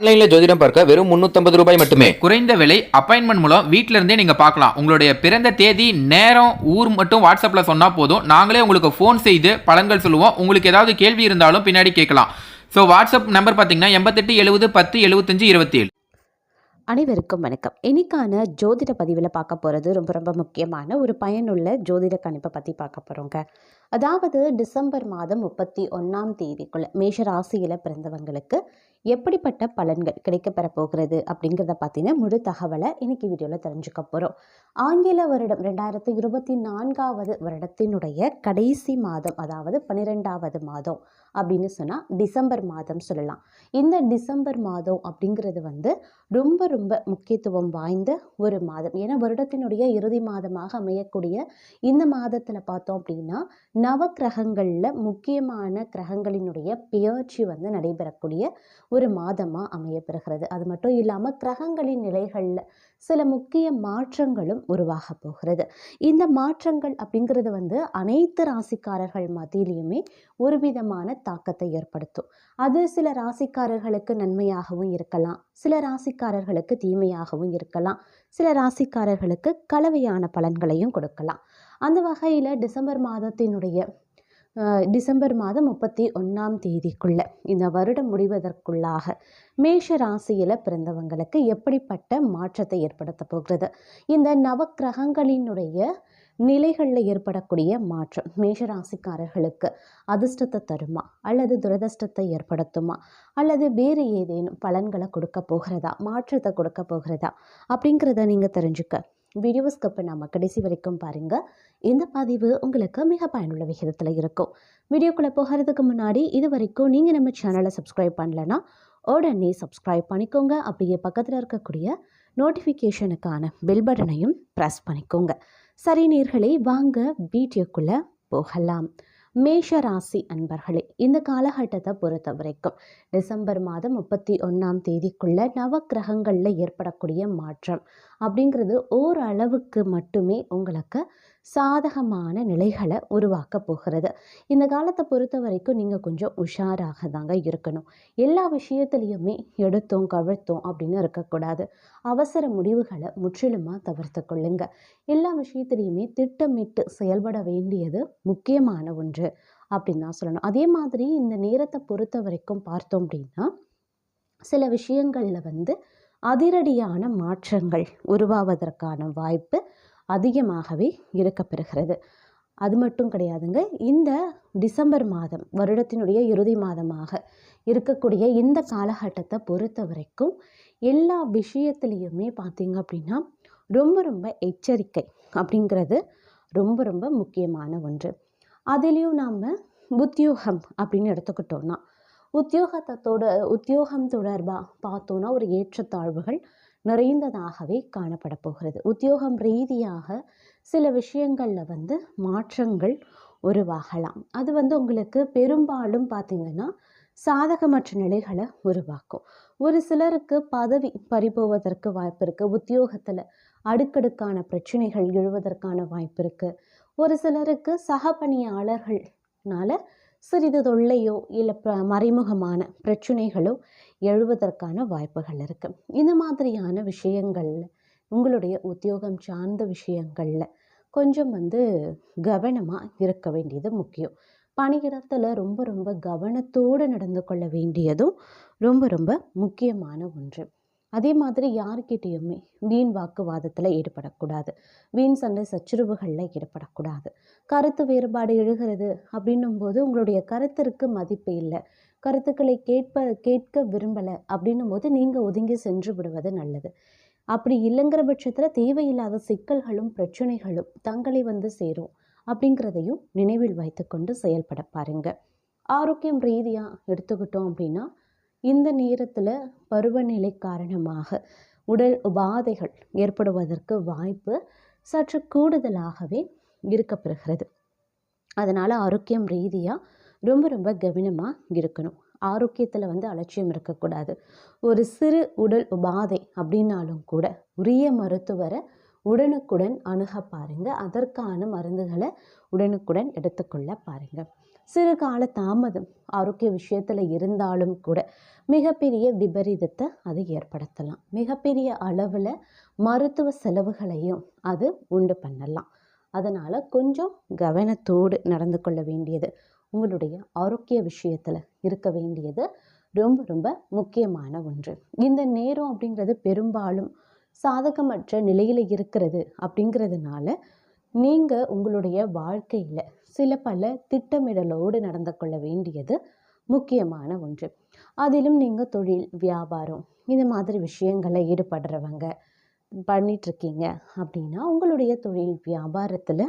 ஆன்லைன்ல ஜோதிடம் பார்க்க வெறும் 350 ரூபாய் மட்டுமே. குறைந்த விலை அப்பாயின்மெண்ட் மூலம் வீட்ல இருந்தே நீங்க பார்க்கலாம். உங்களுடைய பிறந்த தேதி நேரம் ஊர் மட்டும் வாட்ஸ்அப்ல சொன்னா போதும். நாங்களே உங்களுக்கு ஃபோன் செய்து பலன்கள் சொல்லுவோம். உங்களுக்கு ஏதாவது கேள்வி இருந்தாலும் பின்னாடி கேட்கலாம். ஸோ வாட்ஸ்அப் நம்பர் பார்த்தீங்கன்னா எண்பத்தெட்டு எழுபது பத்து எழுபத்தஞ்சு இருபத்தி ஏழு அனைவருக்கும் வணக்கம். இன்னைக்கான ஜோதிட பதிவில் பார்க்க போகிறது ரொம்ப ரொம்ப முக்கியமான ஒரு பயனுள்ள ஜோதிட கணிப்பை பற்றி பார்க்க போகிறோங்க அதாவது டிசம்பர் மாதம் முப்பத்தி ஒன்றாம் தேதிக்குள்ள மேஷ ராசியில் பிறந்தவங்களுக்கு எப்படிப்பட்ட பலன்கள் கிடைக்கப்பெற போகிறது அப்படிங்கிறத பற்றின முழு தகவலை இன்னைக்கு வீடியோவில் தெரிஞ்சுக்க போகிறோம் ஆங்கில வருடம் ரெண்டாயிரத்தி இருபத்தி நான்காவது வருடத்தினுடைய கடைசி மாதம் அதாவது பன்னிரெண்டாவது மாதம் அப்படின்னு சொன்னால் டிசம்பர் மாதம் சொல்லலாம். இந்த டிசம்பர் மாதம் அப்படிங்கிறது வந்து ரொம்ப ரொம்ப முக்கியத்துவம் வாய்ந்த ஒரு மாதம். ஏன்னா வருடத்தினுடைய இறுதி மாதமாக அமையக்கூடிய இந்த மாதத்தில் பார்த்தோம் அப்படின்னா நவ கிரகங்களில் முக்கியமான கிரகங்களினுடைய பெயர்ச்சி வந்து நடைபெறக்கூடிய ஒரு மாதமாக அமையப்பெறுகிறது. அது மட்டும் இல்லாமல் கிரகங்களின் நிலைகளில் சில முக்கிய மாற்றங்களும் உருவாக போகிறது. இந்த மாற்றங்கள் அப்படிங்கிறது வந்து அனைத்து ராசிக்காரர்கள் மத்தியிலையுமே ஒரு விதமான தாக்கத்தை ஏற்படுத்தும். அது சில ராசிக்காரர்களுக்கு நன்மையாகவும் இருக்கலாம். சில ராசிக்காரர்களுக்கு தீமையாகவும் இருக்கலாம். சில ராசிக்காரர்களுக்கு கலவையான பலன்களையும் கொடுக்கலாம். அந்த வகையில் டிசம்பர் மாதத்தினுடைய டிசம்பர் மாதம் முப்பத்தி ஒன்றாம் தேதிக்குள்ளே. இந்த வருடம் முடிவதற்குள்ளாக மேஷ ராசியில் பிறந்தவங்களுக்கு எப்படிப்பட்ட மாற்றத்தை ஏற்படுத்த போகிறது? இந்த நவக்கிரகங்களினுடைய நிலைகளில் ஏற்படக்கூடிய மாற்றம் மேஷ ராசிக்காரர்களுக்கு அதிர்ஷ்டத்தை தருமா? அல்லது துரதிர்ஷ்டத்தை ஏற்படுத்துமா? அல்லது வேறு ஏதேனும் பலன்களை கொடுக்க போகிறதா? மாற்றத்தை கொடுக்க போகிறதா? அப்படிங்கிறத நீங்கள் தெரிஞ்சுக்க. வீடியோ ஸ்கிப் நம்ம கடைசி வரைக்கும் பாருங்கள் இந்த பதிவு உங்களுக்கு மிக பயனுள்ள விகிதத்தில் இருக்கும். வீடியோக்குள்ளே போகிறதுக்கு முன்னாடி இது வரைக்கும் நீங்கள் நம்ம சேனலை சப்ஸ்கிரைப் பண்ணலன்னா உடனே சப்ஸ்கிரைப் பண்ணிக்கோங்க. அப்படியே பக்கத்தில் இருக்கக்கூடிய நோட்டிஃபிகேஷனுக்கான பெல் பட்டனையும் ப்ரெஸ் பண்ணிக்கோங்க. சரி நேர்களே வாங்க வீடியோக்குள்ளே போகலாம். மேஷ ராசி அன்பர்களே இந்த காலகட்டத்தை பொறுத்த வரைக்கும் டிசம்பர் மாதம் முப்பத்தி ஒன்றாம் தேதிக்குள்ள நவக்கிரகங்களில் ஏற்படக்கூடிய மாற்றம். அப்படிங்கிறது ஓரளவுக்கு மட்டுமே உங்களுக்கு சாதகமான நிலைகளை உருவாக்க போகிறது. இந்த காலத்தை பொறுத்த வரைக்கும் நீங்கள் கொஞ்சம் உஷாராக தாங்க இருக்கணும். எல்லா விஷயத்துலேயுமே எடுத்தோம் கவிழ்த்தோம் அப்படின்னு இருக்கக்கூடாது. அவசர முடிவுகளை முற்றிலுமாக தவிர்த்து கொள்ளுங்க. எல்லா விஷயத்துலேயுமே திட்டமிட்டு செயல்பட வேண்டியது முக்கியமான ஒன்று அப்படின்னு தான் சொல்லணும். அதே மாதிரி இந்த நேரத்தை பொறுத்த வரைக்கும் பார்த்தோம் அப்படின்னா சில விஷயங்களில் வந்து அதிரடியான மாற்றங்கள் உருவாவதற்கான வாய்ப்பு அதிகமாகவே இருக்கப்பெறுகிறது. அது மட்டும் கிடையாதுங்க இந்த டிசம்பர் மாதம் வருடத்தினுடைய இறுதி மாதமாக இருக்கக்கூடிய இந்த காலகட்டத்தை பொறுத்த வரைக்கும் எல்லா விஷயத்துலேயுமே பார்த்திங்க அப்படின்னா ரொம்ப ரொம்ப எச்சரிக்கை அப்படிங்கிறது ரொம்ப ரொம்ப முக்கியமான ஒன்று. அதுலேயும் நாம் உத்தியோகம் அப்படின்னு எடுத்துக்கிட்டோம்னா உத்தியோகத்தோட உத்தியோகம் தொடர்பாக பார்த்தோன்னா ஒரு ஏற்றத்தாழ்வுகள் நிறைந்ததாகவே காணப்பட போகிறது. உத்தியோகம் ரீதியாக சில விஷயங்களில் வந்து மாற்றங்கள் உருவாகலாம். அது வந்து உங்களுக்கு பெரும்பாலும் பார்த்திங்கன்னா சாதகமற்ற நிலைகளை உருவாக்கும். ஒரு சிலருக்கு பதவி பறிபோவதற்கு வாய்ப்பு இருக்குது உத்தியோகத்தில் அடுக்கடுக்கான பிரச்சனைகள் எழுவதற்கான வாய்ப்பு இருக்குது ஒரு சிலருக்கு சக பணியாளர்கள்னால சிறிது தொல்லையோ இல்லை ப மறைமுகமான பிரச்சனைகளோ எழுவதற்கான வாய்ப்புகள் இருக்குது இந்த மாதிரியான விஷயங்களில் உங்களுடைய உத்தியோகம் சார்ந்த விஷயங்களில் கொஞ்சம் வந்து கவனமாக இருக்க வேண்டியது முக்கியம். பணியிடத்தில் ரொம்ப ரொம்ப கவனத்தோடு நடந்து கொள்ள வேண்டியதும் ரொம்ப ரொம்ப முக்கியமான ஒன்று. அதே மாதிரி யார்கிட்டேயுமே வீண் வாக்குவாதத்தில் ஈடுபடக்கூடாது. வீண் சண்டை சச்சுரவுகளில் ஈடுபடக்கூடாது. கருத்து வேறுபாடு எழுகிறது அப்படின்னும் போது உங்களுடைய கருத்திற்கு மதிப்பு இல்லை. கருத்துக்களை கேட்ப கேட்க விரும்பலை அப்படின்னும் போது நீங்கள் ஒதுங்கி சென்று விடுவது நல்லது. அப்படி இல்லைங்கிற பட்சத்தில் தேவையில்லாத சிக்கல்களும் பிரச்சனைகளும் தங்களை வந்து சேரும் அப்படிங்கிறதையும் நினைவில் வைத்துக்கொண்டு செயல்பட பாருங்க. ஆரோக்கியம் ரீதியாக எடுத்துக்கிட்டோம் அப்படின்னா இந்த நேரத்தில் பருவநிலை காரணமாக உடல் உபாதைகள் ஏற்படுவதற்கு வாய்ப்பு சற்று கூடுதலாகவே இருக்கப்பெறுகிறது. அதனால் ஆரோக்கியம் ரீதியாக ரொம்ப ரொம்ப கவனமாக இருக்கணும். ஆரோக்கியத்தில் வந்து அலட்சியம் இருக்கக்கூடாது. ஒரு சிறு உடல் உபாதை அப்படின்னாலும் கூட உரிய மருத்துவரை உடனுக்குடன் அணுக பாருங்கள் அதற்கான மருந்துகளை உடனுக்குடன் எடுத்துக்கொள்ள பாருங்கள் சிறு கால தாமதம் ஆரோக்கிய விஷயத்தில் இருந்தாலும் கூட மிகப்பெரிய விபரீதத்தை அது ஏற்படுத்தலாம். மிகப்பெரிய அளவில் மருத்துவ செலவுகளையும் அது உண்டு பண்ணலாம். அதனால் கொஞ்சம் கவனத்தோடு நடந்து கொள்ள வேண்டியது உங்களுடைய ஆரோக்கிய விஷயத்தில் இருக்க வேண்டியது ரொம்ப ரொம்ப முக்கியமான ஒன்று. இந்த நேரம் அப்படிங்கிறது பெரும்பாலும் சாதகமற்ற நிலையில் இருக்கிறது அப்படிங்கிறதுனால நீங்கள் உங்களுடைய வாழ்க்கையில் சில பல திட்டமிடலோடு நடந்து கொள்ள வேண்டியது முக்கியமான ஒன்று. அதிலும் நீங்கள் தொழில் வியாபாரம் இந்த மாதிரி விஷயங்களில் ஈடுபடுறவங்க பண்ணிகிட்ருக்கீங்க அப்படின்னா உங்களுடைய தொழில் வியாபாரத்தில்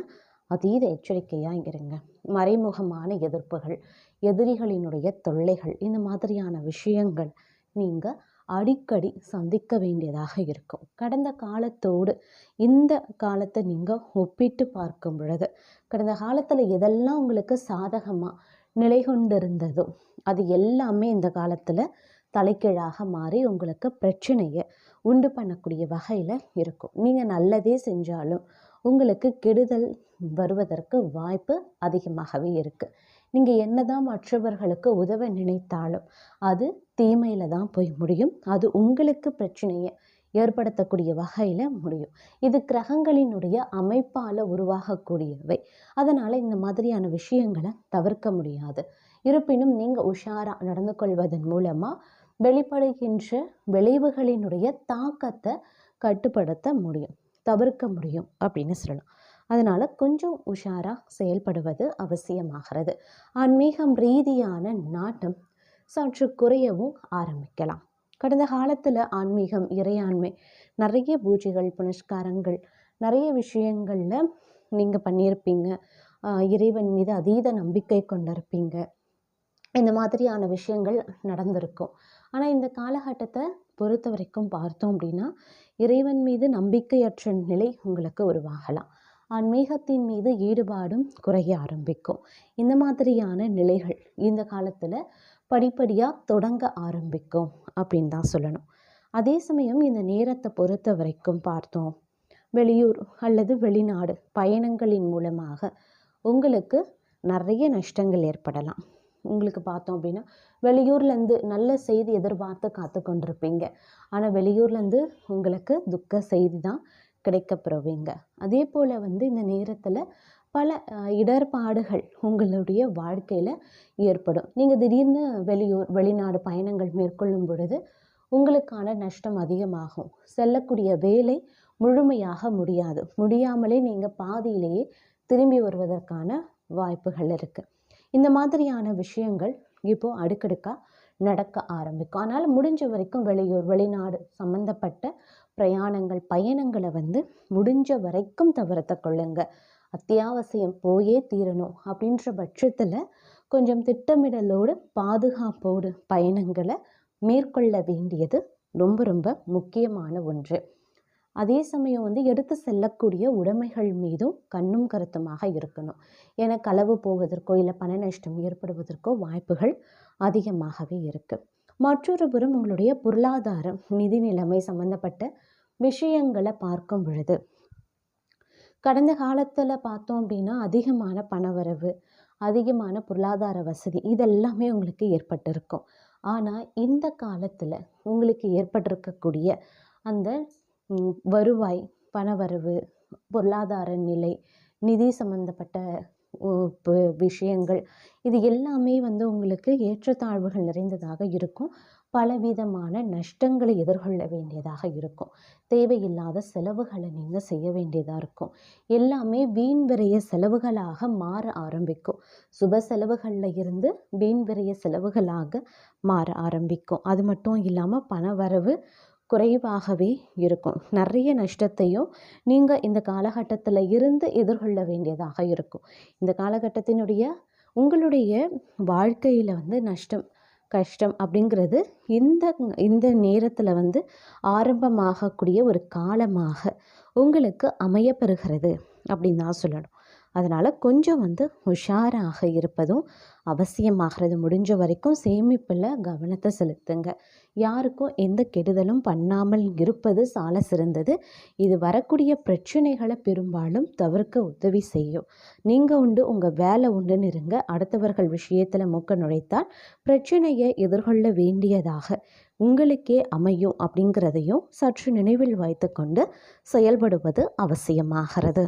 அதீத எச்சரிக்கையாக இருங்க. மறைமுகமான எதிர்ப்புகள் எதிரிகளினுடைய தொல்லைகள் இந்த மாதிரியான விஷயங்கள் நீங்கள் அடிக்கடி சந்திக்க வேண்டியதாக இருக்கும். கடந்த காலத்தோடு இந்த காலத்தை நீங்கள் ஒப்பிட்டு பார்க்கும் பொழுது கடந்த காலத்தில் எதெல்லாம் உங்களுக்கு சாதகமாக நிலை கொண்டிருந்ததோ அது எல்லாமே இந்த காலத்தில் தலைகீழாக மாறி உங்களுக்கு பிரச்சனையை உண்டு பண்ணக்கூடிய வகையில் இருக்கும். நீங்கள் நல்லதே செஞ்சாலும் உங்களுக்கு கெடுதல் வருவதற்கு வாய்ப்பு அதிகமாகவே இருக்குது நீங்கள் என்னதான் மற்றவர்களுக்கு உதவ நினைத்தாலும் அது தீமையில் தான் போய் முடியும். அது உங்களுக்கு பிரச்சனையை ஏற்படுத்தக்கூடிய வகையில் முடியும். இது கிரகங்களினுடைய அமைப்பால் உருவாகக்கூடியவை. அதனால் இந்த மாதிரியான விஷயங்களை தவிர்க்க முடியாது. இருப்பினும் நீங்கள் உஷாராக நடந்து கொள்வதன் மூலமாக வெளிப்படுகின்ற விளைவுகளினுடைய தாக்கத்தை கட்டுப்படுத்த முடியும். தவிர்க்க முடியும் அப்படின்னு சொல்லலாம். அதனால் கொஞ்சம் உஷாராக செயல்படுவது அவசியமாகிறது. ஆன்மீகம் ரீதியான நாட்டம் சற்று குறையவும் ஆரம்பிக்கலாம். கடந்த காலத்தில் ஆன்மீகம் இறையாண்மை நிறைய பூஜைகள் புனஸ்காரங்கள் நிறைய விஷயங்களில் நீங்கள் பண்ணியிருப்பீங்க இறைவன் மீது அதீத நம்பிக்கை கொண்டிருப்பீங்க. இந்த மாதிரியான விஷயங்கள் நடந்திருக்கும். ஆனால் இந்த காலகட்டத்தை பொறுத்த வரைக்கும் பார்த்தோம் அப்படின்னா இறைவன் மீது நம்பிக்கையற்ற நிலை உங்களுக்கு உருவாகலாம். ஆன்மீகத்தின் மீது ஈடுபாடும் குறைய ஆரம்பிக்கும். இந்த மாதிரியான நிலைகள் இந்த காலத்தில் படிப்படியாக தொடங்க ஆரம்பிக்கும் அப்படின்னு தான் சொல்லணும். அதே சமயம் இந்த நேரத்தை பொறுத்த வரைக்கும் பார்த்தோம். வெளியூர் அல்லது வெளிநாடு பயணங்களின் மூலமாக உங்களுக்கு நிறைய நஷ்டங்கள் ஏற்படலாம். உங்களுக்கு பார்த்தோம் அப்படின்னா வெளியூர்லேருந்து நல்ல செய்தி எதிர்பார்த்து காத்து கொண்டிருப்பீங்க ஆனால் வெளியூர்லேருந்து உங்களுக்கு துக்க செய்தி தான் கிடைக்கப்பெறுவீங்க. அதே போல் வந்து இந்த நேரத்தில் பல இடர்பாடுகள் உங்களுடைய வாழ்க்கையில் ஏற்படும். நீங்கள் திடீர்னு வெளியூர் வெளிநாடு பயணங்கள் மேற்கொள்ளும் பொழுது உங்களுக்கான நஷ்டம் அதிகமாகும். செல்லக்கூடிய வேலை முழுமையாக முடியாது. முடியாமலே நீங்கள் பாதியிலேயே திரும்பி வருவதற்கான வாய்ப்புகள் இருக்குது இந்த மாதிரியான விஷயங்கள் இப்போது அடுக்கடுக்காக நடக்க ஆரம்பிக்கும். ஆனால் முடிஞ்ச வரைக்கும் வெளியூர் வெளிநாடு சம்மந்தப்பட்ட பிரயாணங்கள் பயணங்களை வந்து முடிஞ்ச வரைக்கும் தவிர்த்து கொள்ளுங்க. அத்தியாவசியம் போயே தீரணும். அப்படின்ற பட்சத்தில் கொஞ்சம் திட்டமிடலோடு பாதுகாப்போடு பயணங்களை மேற்கொள்ள வேண்டியது ரொம்ப ரொம்ப முக்கியமான ஒன்று. அதே சமயம் வந்து எடுத்து செல்லக்கூடிய உடைமைகள் மீதும் கண்ணும் கருத்துமாக இருக்கணும். ஏன்னா களவு போவதற்கோ இல்லை பண நஷ்டம் ஏற்படுவதற்கோ வாய்ப்புகள் அதிகமாகவே இருக்குது மற்றொரு புறம் உங்களுடைய பொருளாதாரம் நிதி நிலைமை சம்மந்தப்பட்ட விஷயங்களை பார்க்கும் பொழுது கடந்த காலத்தில் பார்த்தோம் அப்படின்னா அதிகமான பணவரவு அதிகமான பொருளாதார வசதி இதெல்லாமே உங்களுக்கு ஏற்பட்டிருக்கும். ஆனால் இந்த காலத்தில் உங்களுக்கு ஏற்பட்டிருக்கக்கூடிய அந்த வருவாய் பணவரவு பொருளாதார நிலை நிதி சம்பந்தப்பட்ட விஷயங்கள். இது எல்லாமே வந்து உங்களுக்கு ஏற்றத்தாழ்வுகள் நிறைந்ததாக இருக்கும். பலவிதமான நஷ்டங்களை எதிர்கொள்ள வேண்டியதாக இருக்கும். தேவையில்லாத செலவுகளை நீங்கள் செய்ய வேண்டியதாக இருக்கும். எல்லாமே வீண் விரைய செலவுகளாக மாற ஆரம்பிக்கும். சுப செலவுகளில் இருந்து வீண் விரைய செலவுகளாக மாற ஆரம்பிக்கும். அது மட்டும் இல்லாமல் பண வரவு குறைவாகவே இருக்கும். நிறைய நஷ்டத்தையும் நீங்கள் இந்த காலகட்டத்தில் இருந்து எதிர்கொள்ள வேண்டியதாக இருக்கும். இந்த காலகட்டத்தினுடைய உங்களுடைய வாழ்க்கையில் வந்து நஷ்டம் கஷ்டம் அப்படிங்கிறது இந்த இந்த நேரத்தில் வந்து ஆரம்பமாகக்கூடிய ஒரு காலமாக உங்களுக்கு அமையப்பெறுகிறது அப்படின்னு தான் சொல்லணும். அதனால் கொஞ்சம் வந்து உஷாராக இருப்பதும் அவசியமாகிறது. முடிஞ்ச வரைக்கும் சேமிப்பில் கவனத்தை செலுத்துங்க. யாருக்கும் எந்த கெடுதலும் பண்ணாமல் இருப்பது சால சிறந்தது. இது வரக்கூடிய பிரச்சனைகளை பெரும்பாலும் தவிர்க்க உதவி செய்யும். நீங்கள் உண்டு உங்கள் வேலை உண்டுன்னு இருங்க. அடுத்தவர்கள் விஷயத்தில் மூக்க நுழைத்தால் பிரச்சனையை எதிர்கொள்ள வேண்டியதாக உங்களுக்கே அமையும் அப்படிங்கிறதையும் சற்று நினைவில் வைத்துக்கொண்டு செயல்படுவது அவசியமாகிறது.